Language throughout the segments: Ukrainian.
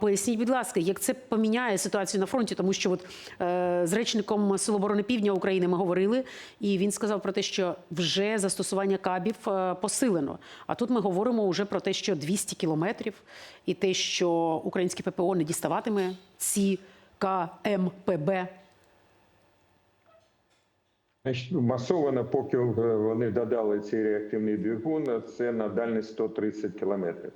Поясніть, будь ласка, як це поміняє ситуацію на фронті, тому що от е, з речником Сил оборони Півдня України ми говорили, і він сказав про те, що вже застосування кабів е, посилено. А тут ми говоримо вже про те, що 200 кілометрів, і те, що українське ППО не діставатиме ці КМПБ. Значить, ну, масовано, поки е, вони додали цей реактивний двигун, це на дальність 130 кілометрів.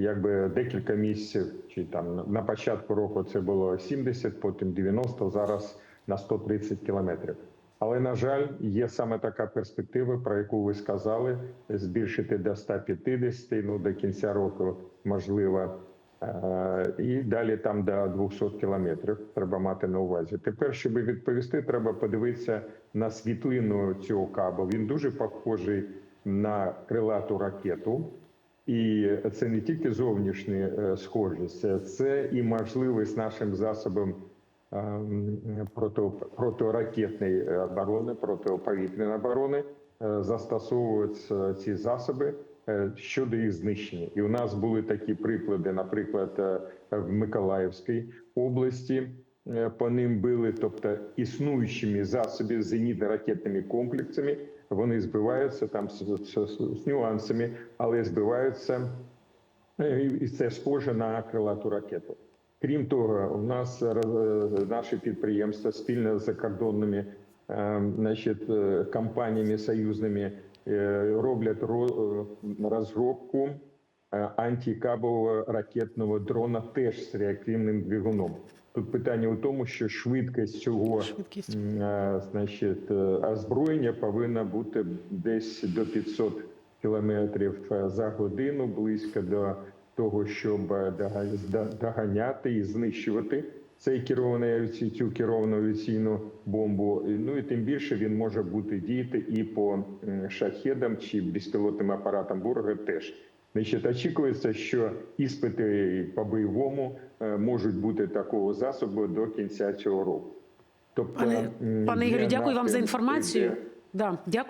Якби декілька місяців, чи там на початку року це було 70, потім 90, зараз на 130 кілометрів. Але на жаль, є саме така перспектива, про яку ви сказали, збільшити до 150, ну до кінця року можливо. Е, І далі там до 200 кілометрів треба мати на увазі. Тепер, щоб відповісти, треба подивитися на світлину цього кабу. Він дуже похожий на крилату ракету. І це не тільки зовнішня е, схожість, це і можливість нашим засобам ем, проти, протиракетної оборони, протиповітряної оборони е, застосовувати е, ці засоби е, щодо їх знищення. І у нас були такі приклади, наприклад, е, в Миколаївській області. Е, По ним били, тобто існуючими засобами зенітно-ракетними комплексами, вони збиваються там з, з, з нюансами, але збиваються е, і це схоже на крилату ракету. Крім того, у нас е, наші підприємства спільно з закордонними значить, компаніями союзними роблять розробку антикабового ракетного дрона теж з реактивним двигуном. Тут питання у тому, що швидкість цього Швидкість. е, значить, е, озброєння повинна бути десь до 500 кілометрів е, за годину, близько до того, щоб е, доганяти і знищувати цей керований цю керовану авіаційну бомбу. Ну і тим більше він може бути діяти і по шахедам чи безпілотним апаратам ворога теж. Значить, очікується, що іспити по бойовому е, можуть бути такого засобу до кінця цього року. Тобто, Пане, пане Ігорю, дякую вам за інформацію. де- Да, дякую.